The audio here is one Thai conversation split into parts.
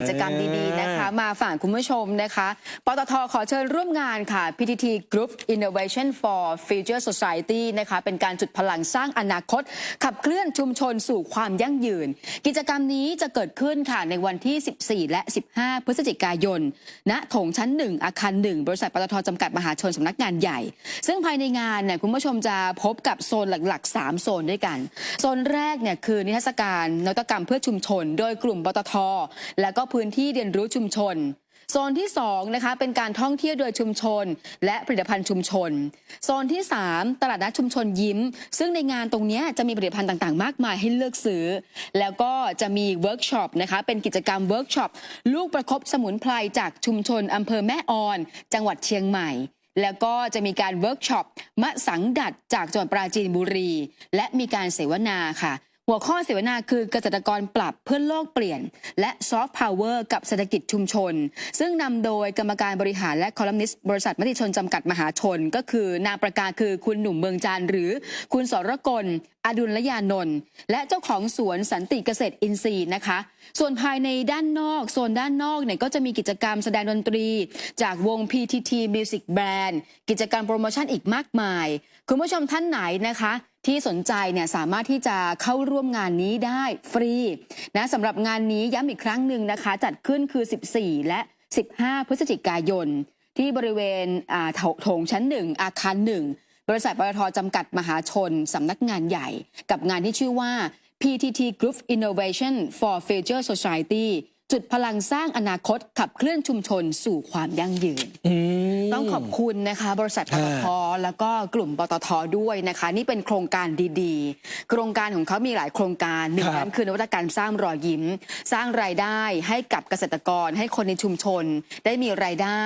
กิจกรรมดีๆนะคะ มาฝากคุณผู้ชมนะคะ ปตทขอเชิญร่วมงานค่ะ PTT Group Innovation for Future Society นะคะ เป็นการจุดพลังสร้างอนาคต ขับเคลื่อนชุมชนสู่ความยั่งยืน กิจกรรมนี้จะเกิดขึ้นค่ะในวันที่ 14 และ 15 พฤศจิกายน ณโถงชั้น 1 อาคาร 1 บริษัทปตทจำกัดมหาชนสำนักงานใหญ่ ซึ่งภายในงานเนี่ยคุณผู้ชมจะพบกับโซนหลักๆ 3 โซนด้วยกัน โซนแรกเนี่ยคือนิทรรศการนวัตกรรมเพื่อชุมชน โดยกลุ่มปตท และก็พื้นที่เรียนรู้ชุมชน โซนที่2นะคะเป็นการท่องเที่ยวโดยชุมชน และผลิตภัณฑ์ชุมชน โซนที่ 3 ตลาดนัดชุมชนยิ้ม ซึ่งในงานตรงนี้จะมีผลิตภัณฑ์ต่างๆ มากมายให้เลือกซื้อ แล้วก็จะมีเวิร์กช็อปนะคะเป็นกิจกรรมเวิร์กช็อปลูกประคบสมุนไพรจากชุมชนอำเภอแม่ออน จังหวัดเชียงใหม่แล้วก็จะมีการเวิร์กช็อปมะสังดัดจากจังหวัดปราจีนบุรี และมีการเสวนาค่ะ หัวข้อเสวนาคือเกษตรกรปรับเพื่อโลกเปลี่ยน และซอฟต์พาวเวอร์กับเศรษฐกิจชุมชน ซึ่งนำโดยกรรมการบริหารและคอลัมนิสต์บริษัทมติชนจำกัดมหาชน ก็คือนามประกาคือคุณหนุ่มเมืองจันหรือคุณสรกลอดุลยานนท์และเจ้าของสวนสันติเกษตรอินทรีย์นะคะ ส่วนภายในด้านนอกโซนด้านนอกเนี่ยก็จะมีกิจกรรมแสดงดนตรี จากวง PTT Music Band กิจกรรมโปรโมชั่นอีกมากมาย คุณผู้ชมท่านไหนนะคะ ที่สนใจเนี่ยสามารถที่จะเข้าร่วมงานนี้ได้ฟรีนะสำหรับงานนี้ย้ำอีกครั้งหนึ่งนะคะ จัดขึ้นคือ 14 และ 15 พฤศจิกายน ที่บริเวณอ่าโถโถงชั้นหนึ่งอาคารหนึ่งบริษัทปตทจำกัดมหาชนสำนักงานใหญ่ กับงานที่ชื่อว่า PTT Group Innovation for Future Society จุดพลังสร้างอนาคตขับเคลื่อนชุมชนสู่ความยั่งยืนอืมต้องขอบคุณนะคะ บริษัทปตทแล้วก็กลุ่มปตทด้วยนะคะ นี่เป็นโครงการดีๆ โครงการของเขามีหลายโครงการหนึ่งครับนั้นคือนวัตกรรมสร้างรอยยิ้ม สร้างรายได้ให้กับเกษตรกรให้คนในชุมชน ได้มีรายได้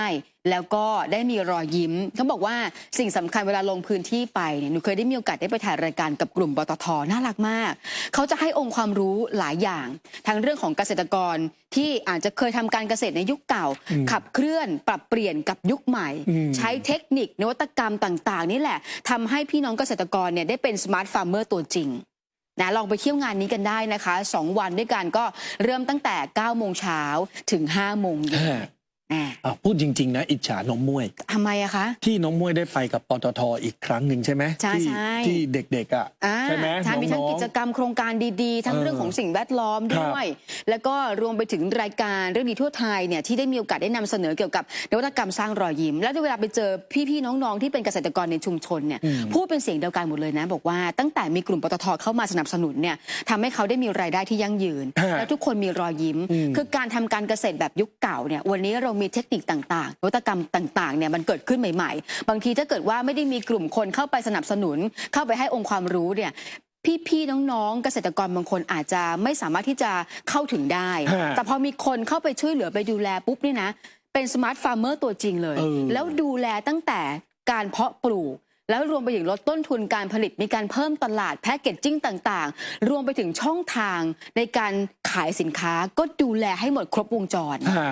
แล้วก็ได้มีรอยยิ้มเขาบอกว่าสิ่งสำคัญเวลาลงพื้นที่ไปเนี่ยหนูเคยได้มีโอกาสได้ไปถ่ายรายการกับกลุ่มปตทน่ารักมาก เขาจะให้องค์ความรู้หลายอย่าง ทั้งเรื่องของเกษตรกรที่อาจจะเคยทำการเกษตรในยุคเก่า ขับเคลื่อนปรับเปลี่ยนกับยุคใหม่อืมใช้เทคนิค นวัตกรรมต่างๆ นี่แหละทำให้พี่น้องเกษตรกรเนี่ยได้เป็นสมาร์ทฟาร์มเมอร์ตัวจริงนะลองไปเที่ยวงานนี้กันได้นะคะ 2 วันด้วยกันก็เริ่มตั้งแต่9โมงเช้าถึง5โมงเย็น อ่าอ่าอะพูดจริง ๆ นะ อิจฉาน้องมวย ทำไมอะคะ ที่น้องมวยได้ไปกับปตทอีกครั้งหนึ่งใช่ไหมใช่ที่ใช่ ที่เด็กๆอะอ่าใช่ไหมใช่มีทั้งน้อกิจกรรมโครงการดีๆ ทั้งเออเรื่องของสิ่งแวดล้อมด้วย แล้วก็รวมไปถึงรายการเรื่องดีทั่วไทยเนี่ยที่ได้มีโอกาสได้นำเสนอเกี่ยวกับนวัตกรรมสร้างรอยยิ้ม แล้วเวลาไปเจอพี่ๆน้องๆที่เป็นเกษตรกรในชุมชนเนี่ยอืม พูดเป็นเสียงเดียวกันหมดเลยนะ บอกว่าตั้งแต่มีกลุ่มปตทเข้ามาสนับสนุนเนี่ยทำให้เขาได้มีรายได้ที่ยั่งยืน ฮะและทุกคนมีรอยยิ้ม อืม คือการทำการเกษตรแบบยุคเก่าเนี่ยวันนี้เรามีเทคนิคต่างๆนวัตกรรมต่างๆเนี่ยมันเกิดขึ้นใหม่ ๆ บางทีถ้าเกิดว่าไม่ได้มีกลุ่มคนเข้าไปสนับสนุน เข้าไปให้องค์ความรู้เนี่ยพี่ๆน้องๆ เกษตรกรบางคนอาจจะไม่สามารถที่จะเข้าถึงได้ฮะแต่พอมีคนเข้าไปช่วยเหลือไปดูแลปุ๊บนี่นะ เป็นสมาร์ทฟาร์มเมอร์ตัวจริงเลยเออแล้วดูแลตั้งแต่การเพาะปลูก แล้วรวมไปถึงลดต้นทุนการผลิตมีการเพิ่มตลาดแพคเกจจิ้งต่างๆ รวมไปถึงช่องทางในการขายสินค้าก็ดูแลให้หมดครบวงจรอ่า